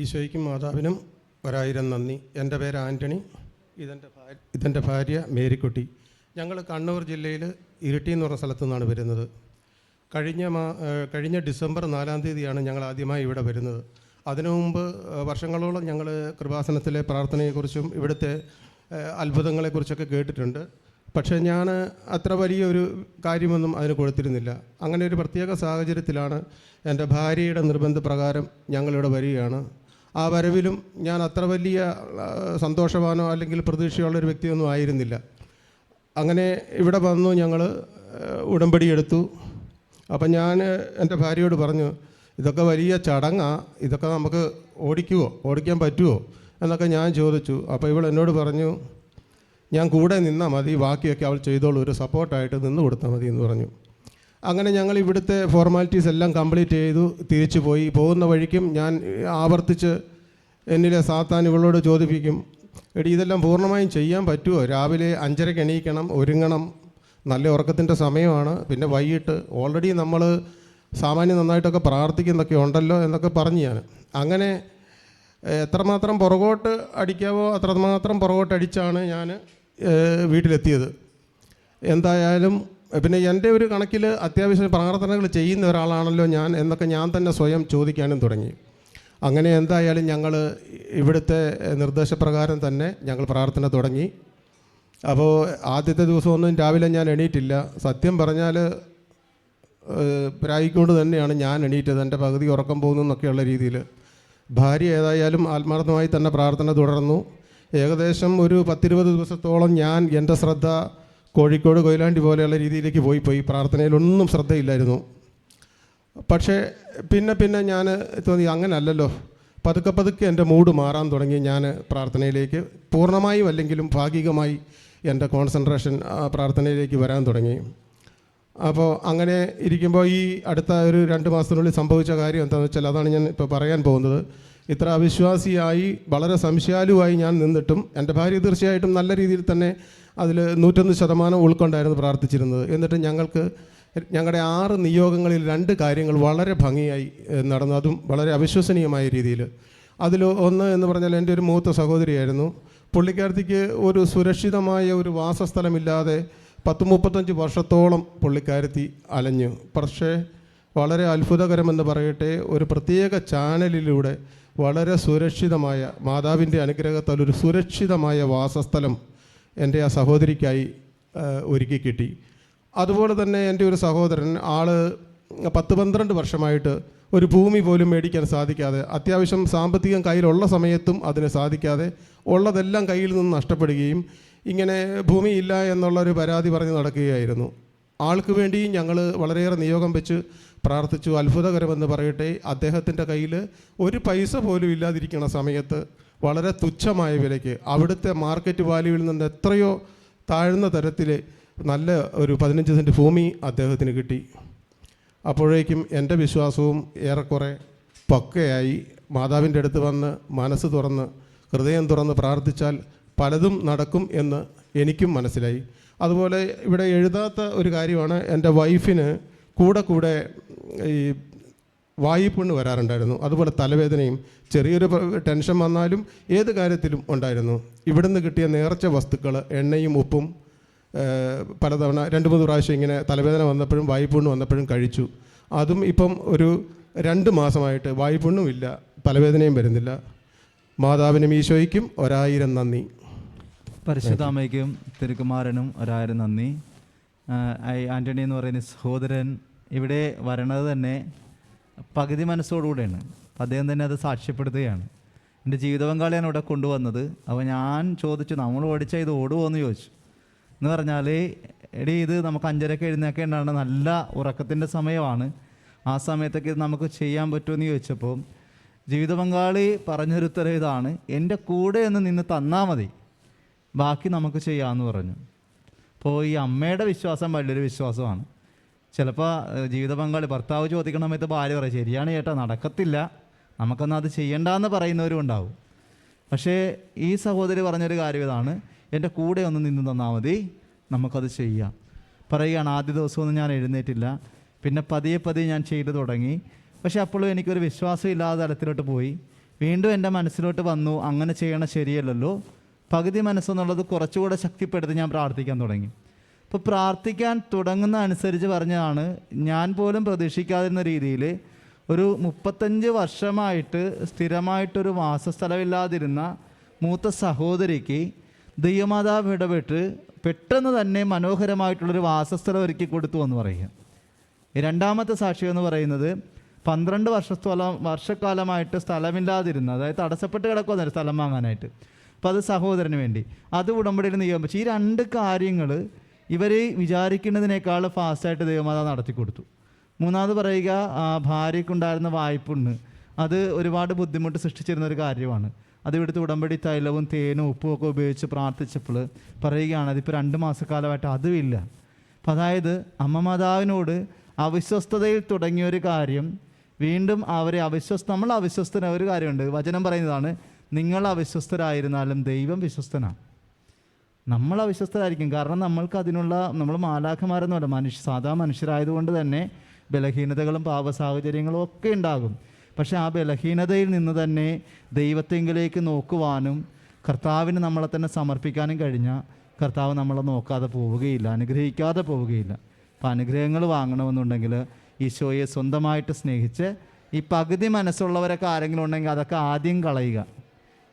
ഈശോയ്ക്കും മാതാവിനും ഒരായിരം നന്ദി. എന്റെ പേര് ആന്റണി. ഇതെന്റെ ഭാര്യ ഇതെന്റെ ഭാര്യ മേരിക്കുട്ടി. ഞങ്ങൾ കണ്ണൂർ ജില്ലയിൽ ഇരിട്ടി എന്ന് പറഞ്ഞ സ്ഥലത്തു നിന്നാണ് വരുന്നത്. കഴിഞ്ഞ മാ കഴിഞ്ഞ ഡിസംബർ നാലാം തീയതിയാണ് ഞങ്ങൾ ആദ്യമായി ഇവിടെ വരുന്നത്. അതിനു മുമ്പ് വർഷങ്ങളോളം ഞങ്ങൾ കൃപാസനത്തിലെ പ്രാർത്ഥനയെക്കുറിച്ചും ഇവിടുത്തെ അത്ഭുതങ്ങളെക്കുറിച്ചൊക്കെ കേട്ടിട്ടുണ്ട്. പക്ഷേ ഞാൻ അത്ര വലിയൊരു കാര്യമൊന്നും അതിന് കൊടുത്തിരുന്നില്ല. അങ്ങനെ ഒരു പ്രത്യേക സാഹചര്യത്തിലാണ് എന്റെ ഭാര്യയുടെ നിർബന്ധപ്രകാരം ഞങ്ങളിവിടെ വരികയാണ്. ആ വരവിലും ഞാൻ അത്ര വലിയ സന്തോഷവാനോ അല്ലെങ്കിൽ പ്രതീക്ഷയുള്ള ഒരു വ്യക്തിയൊന്നും ആയിരുന്നില്ല. അങ്ങനെ ഇവിടെ വന്നു ഞങ്ങൾ ഉടമ്പടി എടുത്തു. അപ്പം ഞാൻ എന്റെ ഭാര്യയോട് പറഞ്ഞു ഇതൊക്കെ വലിയ ചടങ്ങാ ഇതൊക്കെ നമുക്ക് ഓടിക്കുവോ ഓടിക്കാൻ പറ്റുമോ എന്നൊക്കെ ഞാൻ ചോദിച്ചു. അപ്പോൾ ഇവൾ എന്നോട് പറഞ്ഞു ഞാൻ കൂടെ നിന്നാൽ മതി ബാക്കിയൊക്കെ അവൾ ചെയ്തോളൂ ഒരു സപ്പോർട്ടായിട്ട് നിന്ന് കൊടുത്താൽ മതി എന്ന് പറഞ്ഞു. അങ്ങനെ ഞങ്ങൾ ഇവിടുത്തെ ഫോർമാലിറ്റീസ് എല്ലാം കംപ്ലീറ്റ് ചെയ്തു തിരിച്ചു പോയി. പോകുന്ന വഴിക്കും ഞാൻ ആവർത്തിച്ച് എന്നിലെ സാത്താൻ ഇവളോട് ചോദിപ്പിക്കും എടി ഇതെല്ലാം പൂർണമായും ചെയ്യാൻ പറ്റുമോ രാവിലെ അഞ്ചരയ്ക്ക് എണീക്കണം ഒരുങ്ങണം. നല്ല ഉറക്കത്തിന്റെ സമയമാണ്. പിന്നെ വൈകിട്ട് ഓൾറെഡി നമ്മൾ സാമാന്യം നന്നായിട്ടൊക്കെ പ്രാർത്ഥിക്കുന്നൊക്കെ ഉണ്ടല്ലോ എന്നൊക്കെ പറഞ്ഞു ഞാൻ. അങ്ങനെ എത്രമാത്രം പുറകോട്ട് അടിക്കാവോ അത്രമാത്രം പുറകോട്ട് അടിച്ചാണ് ഞാൻ വീട്ടിലെത്തിയത്. എന്തായാലും പിന്നെ എന്റെ ഒരു കണക്കിൽ അത്യാവശ്യം പ്രാർത്ഥനകൾ ചെയ്യുന്ന ഒരാളാണല്ലോ ഞാൻ എന്നൊക്കെ ഞാൻ തന്നെ സ്വയം ചോദിക്കാനും തുടങ്ങി. അങ്ങനെ എന്തായാലും ഞങ്ങൾ ഇവിടുത്തെ നിർദ്ദേശപ്രകാരം തന്നെ ഞങ്ങൾ പ്രാർത്ഥന തുടങ്ങി. അപ്പോൾ ആദ്യത്തെ ദിവസമൊന്നും രാവിലെ ഞാൻ എണീറ്റില്ല. സത്യം പറഞ്ഞാൽ പ്രായിക്കൊണ്ട് തന്നെയാണ് ഞാൻ എണീറ്റത്. എന്റെ പകുതി ഉറക്കം പോകുന്നു എന്നൊക്കെയുള്ള രീതിയിൽ. ഭാര്യ ഏതായാലും ആത്മാർത്ഥമായി തന്നെ പ്രാർത്ഥന തുടർന്നു. ഏകദേശം ഒരു പത്തിരുപത് ദിവസത്തോളം ഞാൻ എന്റെ ശ്രദ്ധ കോഴിക്കോട് കൊയിലാണ്ടി പോലെയുള്ള രീതിയിലേക്ക് പോയി പോയി. പ്രാർത്ഥനയിലൊന്നും ശ്രദ്ധയില്ലായിരുന്നു. പക്ഷേ പിന്നെ പിന്നെ ഞാൻ തോന്നി അങ്ങനല്ലല്ലോ. പതുക്കെ പതുക്കെ എന്റെ മൂഡ് മാറാൻ തുടങ്ങി ഞാൻ പ്രാർത്ഥനയിലേക്ക്. പൂർണമായും അല്ലെങ്കിലും ഭാഗികമായി എന്റെ കോൺസെൻട്രേഷൻ പ്രാർത്ഥനയിലേക്ക് വരാൻ തുടങ്ങി. അപ്പോൾ അങ്ങനെ ഇരിക്കുമ്പോൾ ഈ അടുത്ത ഒരു രണ്ട് മാസത്തിനുള്ളിൽ സംഭവിച്ച കാര്യം എന്താണെന്ന് വെച്ചാൽ അതാണ് ഞാൻ ഇപ്പോൾ പറയാൻ പോകുന്നത്. ഇത്ര അവിശ്വാസിയായി വളരെ സംശയാലുവായി ഞാൻ നിന്നിട്ടും എന്റെ ഭാര്യ തീർച്ചയായിട്ടും നല്ല രീതിയിൽ തന്നെ അതിൽ നൂറ്റൊന്ന് ശതമാനം ഉൾക്കൊണ്ടായിരുന്നു പ്രാർത്ഥിച്ചിരുന്നത്. എന്നിട്ട് ഞങ്ങൾക്ക് ഞങ്ങളുടെ ആറ് നിയോഗങ്ങളിൽ രണ്ട് കാര്യങ്ങൾ വളരെ ഭംഗിയായി നടന്നു. അതും വളരെ അവിശ്വസനീയമായ രീതിയിൽ. അതിൽ ഒന്ന് എന്ന് പറഞ്ഞാൽ എന്റെ ഒരു മൂത്ത സഹോദരിയായിരുന്നു. പുള്ളിക്കാരത്തിക്ക് ഒരു സുരക്ഷിതമായ ഒരു വാസസ്ഥലമില്ലാതെ പത്ത് മുപ്പത്തഞ്ച് വർഷത്തോളം പുള്ളിക്കാരത്തി അലഞ്ഞു. പക്ഷേ വളരെ അത്ഭുതകരമെന്ന് പറയട്ടെ ഒരു പ്രത്യേക ചാനലിലൂടെ വളരെ സുരക്ഷിതമായ മാതാവിന്റെ അനുഗ്രഹത്താൽ ഒരു സുരക്ഷിതമായ വാസസ്ഥലം എന്റെ ആ സഹോദരിക്കായി ഒരുക്കി കിട്ടി. അതുപോലെ തന്നെ എന്റെ ഒരു സഹോദരൻ ആൾ പത്ത് പന്ത്രണ്ട് വർഷമായിട്ട് ഒരു ഭൂമി പോലും മേടിക്കാൻ സാധിക്കാതെ അത്യാവശ്യം സാമ്പത്തികം കയ്യിലുള്ള സമയത്തും അതിന് സാധിക്കാതെ ഉള്ളതെല്ലാം കയ്യിൽ നിന്ന് നഷ്ടപ്പെടുകയും ഇങ്ങനെ ഭൂമിയില്ല എന്നുള്ളൊരു പരാതി പറഞ്ഞ് നടക്കുകയായിരുന്നു. ആൾക്ക് വേണ്ടി ഞങ്ങൾ വളരെയേറെ നിയോഗം വെച്ച് പ്രാർത്ഥിച്ചു. അത്ഭുതകരമെന്ന് പറയട്ടെ. അദ്ദേഹത്തിന്റെ കയ്യിൽ ഒരു പൈസ പോലും ഇല്ലാതിരിക്കുന്ന സമയത്ത് വളരെ തുച്ഛമായ വിലയ്ക്ക് അവിടുത്തെ മാർക്കറ്റ് വാല്യൂവിൽ നിന്ന് എത്രയോ താഴ്ന്ന തരത്തിൽ നല്ല ഒരു പതിനഞ്ച് സെന്റ് ഭൂമി അദ്ദേഹത്തിന് കിട്ടി. അപ്പോഴേക്കും എന്റെ വിശ്വാസവും ഏറെക്കുറെ പക്കയായി. മാതാവിന്റെ അടുത്ത് വന്ന് മനസ്സ് തുറന്ന് ഹൃദയം തുറന്ന് പ്രാർത്ഥിച്ചാൽ പലതും നടക്കും എന്ന് എനിക്കും മനസ്സിലായി. അതുപോലെ ഇവിടെ എഴുതാത്ത ഒരു കാര്യമാണ് എന്റെ വൈഫിന് കൂടെ കൂടെ ഈ വായിപ്പുണ്ണ് വരാറുണ്ടായിരുന്നു. അതുപോലെ തലവേദനയും ചെറിയൊരു ടെൻഷൻ വന്നാലും ഏത് കാര്യത്തിലും ഉണ്ടായിരുന്നു. ഇവിടുന്ന് കിട്ടിയ നേർച്ച വസ്തുക്കൾ എണ്ണയും ഉപ്പും പലതവണ രണ്ട് മൂന്ന് പ്രാവശ്യം ഇങ്ങനെ തലവേദന വന്നപ്പോഴും വായ്പുണ്ണ് വന്നപ്പോഴും കഴിച്ചു. അതും ഇപ്പം ഒരു രണ്ട് മാസമായിട്ട് വായ്പുണ്ണും ഇല്ല തലവേദനയും വരുന്നില്ല. മാതാവിനും ഈശോയ്ക്കും ഒരായിരം നന്ദി. പരിശുദ്ധ അമ്മയ്ക്കും തിരുക്കുമാരനും ഒരായിരം നന്ദി. ആന്റണി എന്ന് പറയുന്ന സഹോദരൻ ഇവിടെ വരണത് തന്നെ പകുതി മനസ്സോടുകൂടെയാണ്. അദ്ദേഹം തന്നെ അത് സാക്ഷ്യപ്പെടുത്തുകയാണ്. എന്റെ ജീവിത പങ്കാളിയാണ് ഇവിടെ കൊണ്ടുവന്നത്. അപ്പോൾ ഞാൻ ചോദിച്ചു നമ്മൾ ഓടിച്ച ഇത് ഓടുമോ എന്ന് ചോദിച്ചു. എന്ന് പറഞ്ഞാൽ എടി ഇത് നമുക്ക് അഞ്ചരക്ക് എഴുന്നേക്കേണ്ടാണ് നല്ല ഉറക്കത്തിന്റെ സമയമാണ്. ആ സമയത്തൊക്കെ ഇത് നമുക്ക് ചെയ്യാൻ പറ്റുമെന്ന് ചോദിച്ചപ്പോൾ ജീവിത പങ്കാളി പറഞ്ഞൊരുത്തരം ഇതാണ്. എന്റെ കൂടെ ഒന്ന് നിന്ന് തന്നാൽ മതി. ബാക്കി നമുക്ക് ചെയ്യാമെന്ന് പറഞ്ഞു. അപ്പോൾ ഈ അമ്മയുടെ വിശ്വാസം വലിയൊരു വിശ്വാസമാണ്. ചിലപ്പോൾ ജീവിത പങ്കാളി ഭർത്താവ് ചോദിക്കണ സമയത്ത് ഭാര്യ പറയും ശരിയാണ് ചേട്ടാ നടക്കത്തില്ല. നമുക്കൊന്നും അത് ചെയ്യണ്ടെന്ന് പറയുന്നവരും ഉണ്ടാവും. പക്ഷേ ഈ സഹോദരി പറഞ്ഞൊരു കാര്യം ഇതാണ്. എന്റെ കൂടെ ഒന്ന് നിന്ന് തന്നാൽ മതി. നമുക്കത് ചെയ്യാം. പറയുകയാണ് ആദ്യ ദിവസമൊന്നും ഞാൻ എഴുന്നേറ്റില്ല. പിന്നെ പതിയെ പതിയെ ഞാൻ ചെയ്തു തുടങ്ങി. പക്ഷേ അപ്പോഴും എനിക്കൊരു വിശ്വാസം ഇല്ലാത്ത തലത്തിലോട്ട് പോയി. വീണ്ടും എന്റെ മനസ്സിലോട്ട് വന്നു അങ്ങനെ ചെയ്യണ ശരിയല്ലല്ലോ. പകുതി മനസ്സെന്നുള്ളത് കുറച്ചുകൂടെ ശക്തിപ്പെടുത്തി ഞാൻ പ്രാർത്ഥിക്കാൻ തുടങ്ങി. അപ്പോൾ പ്രാർത്ഥിക്കാൻ തുടങ്ങുന്ന അനുസരിച്ച് പറഞ്ഞതാണ് ഞാൻ പോലും പ്രതീക്ഷിക്കാതിരുന്ന രീതിയിൽ ഒരു മുപ്പത്തഞ്ച് വർഷമായിട്ട് സ്ഥിരമായിട്ടൊരു വാസസ്ഥലമില്ലാതിരുന്ന മൂത്ത സഹോദരിക്ക് ദൈവമാതാവ് ഇടപെട്ട് പെട്ടെന്ന് തന്നെ മനോഹരമായിട്ടുള്ളൊരു വാസസ്ഥലം ഒരുക്കി കൊടുത്തു എന്ന് പറയുക. രണ്ടാമത്തെ സാക്ഷി എന്ന് പറയുന്നത് പന്ത്രണ്ട് വർഷത്തോളം വർഷക്കാലമായിട്ട് സ്ഥലമില്ലാതിരുന്ന അതായത് തടസ്സപ്പെട്ട് കിടക്കുന്നൊരു സ്ഥലം വാങ്ങാനായിട്ട്. അപ്പോൾ അത് സഹോദരന് വേണ്ടി. അത് ഉടമ്പടിയിൽ നിയമം പക്ഷേ ഈ രണ്ട് കാര്യങ്ങൾ ഇവർ വിചാരിക്കുന്നതിനേക്കാൾ ഫാസ്റ്റായിട്ട് ദൈവമാത നടത്തി കൊടുത്തു. മൂന്നാമത് പറയുക ഭാര്യയ്ക്കുണ്ടായിരുന്ന വായ്പുണ്ണ് അത് ഒരുപാട് ബുദ്ധിമുട്ട് സൃഷ്ടിച്ചിരുന്ന ഒരു കാര്യമാണ്. അത് ഇവിടുത്തെ ഉടമ്പടി തൈലവും തേനും ഉപ്പും ഒക്കെ ഉപയോഗിച്ച് പ്രാർത്ഥിച്ചപ്പോൾ പറയുകയാണ് അതിപ്പോൾ രണ്ട് മാസക്കാലമായിട്ട് അതുമില്ല അപ്പം അതായത് അമ്മ മാതാവിനോട് അവിശ്വസ്തതയിൽ തുടങ്ങിയ ഒരു കാര്യം വീണ്ടും അവരെ അവിശ്വസ്ത നമ്മൾ അവിശ്വസ്തന ഒരു കാര്യമുണ്ട്. വചനം പറയുന്നതാണ് നിങ്ങൾ അവിശ്വസ്തരായിരുന്നാലും ദൈവം വിശ്വസ്തനാണ് നമ്മൾ അവിശ്വസ്തരായിരിക്കും. കാരണം നമ്മൾക്ക് അതിനുള്ള നമ്മൾ മാലാഖമാരെന്നല്ല മനുഷ്യ സാധാ മനുഷ്യരായതുകൊണ്ട് തന്നെ ബലഹീനതകളും പാപ സാഹചര്യങ്ങളും ഒക്കെ ഉണ്ടാകും. പക്ഷെ ആ ബലഹീനതയിൽ നിന്ന് തന്നെ ദൈവത്തെങ്കിലേക്ക് നോക്കുവാനും കർത്താവിന് നമ്മളെ തന്നെ സമർപ്പിക്കാനും കഴിഞ്ഞാൽ കർത്താവ് നമ്മളെ നോക്കാതെ പോവുകയില്ല അനുഗ്രഹിക്കാതെ പോവുകയില്ല. അപ്പം അനുഗ്രഹങ്ങൾ വാങ്ങണമെന്നുണ്ടെങ്കിൽ ഈശോയെ സ്വന്തമായിട്ട് സ്നേഹിച്ച് ഈ പകുതി മനസ്സുള്ളവരൊക്കെ ആരെങ്കിലും ഉണ്ടെങ്കിൽ അതൊക്കെ ആദ്യം കളയുക.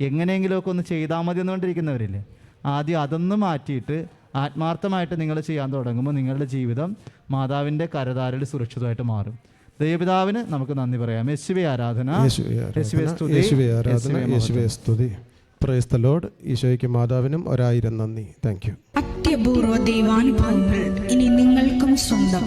എങ്ങനെയെങ്കിലുമൊക്കെ ഒന്ന് ചെയ്താൽ മതി എന്നുകൊണ്ടിരിക്കുന്നവരില്ലേ ആദ്യം അതൊന്ന് മാറ്റിയിട്ട് ആത്മാർത്ഥമായിട്ട് നിങ്ങൾ ചെയ്യാൻ തുടങ്ങുമ്പോൾ നിങ്ങളുടെ ജീവിതം മാതാവിന്റെ കരതാരിൽ സുരക്ഷിതമായിട്ട് മാറും. ദൈവപിതാവിന് നമുക്ക് നന്ദി പറയാം. യേശുവെ ആരാധന. യേശുവെ സ്തുതി, പ്രൈസ് ദ ലോഡ് ഈശോയ്ക്ക് മാതാവിനും ഒരായിരം നന്ദി. താങ്ക് യു അത്യപൂർവ ദൈവാനുഭവങ്ങൾ ഇനി നിങ്ങൾക്കും സ്വന്തം.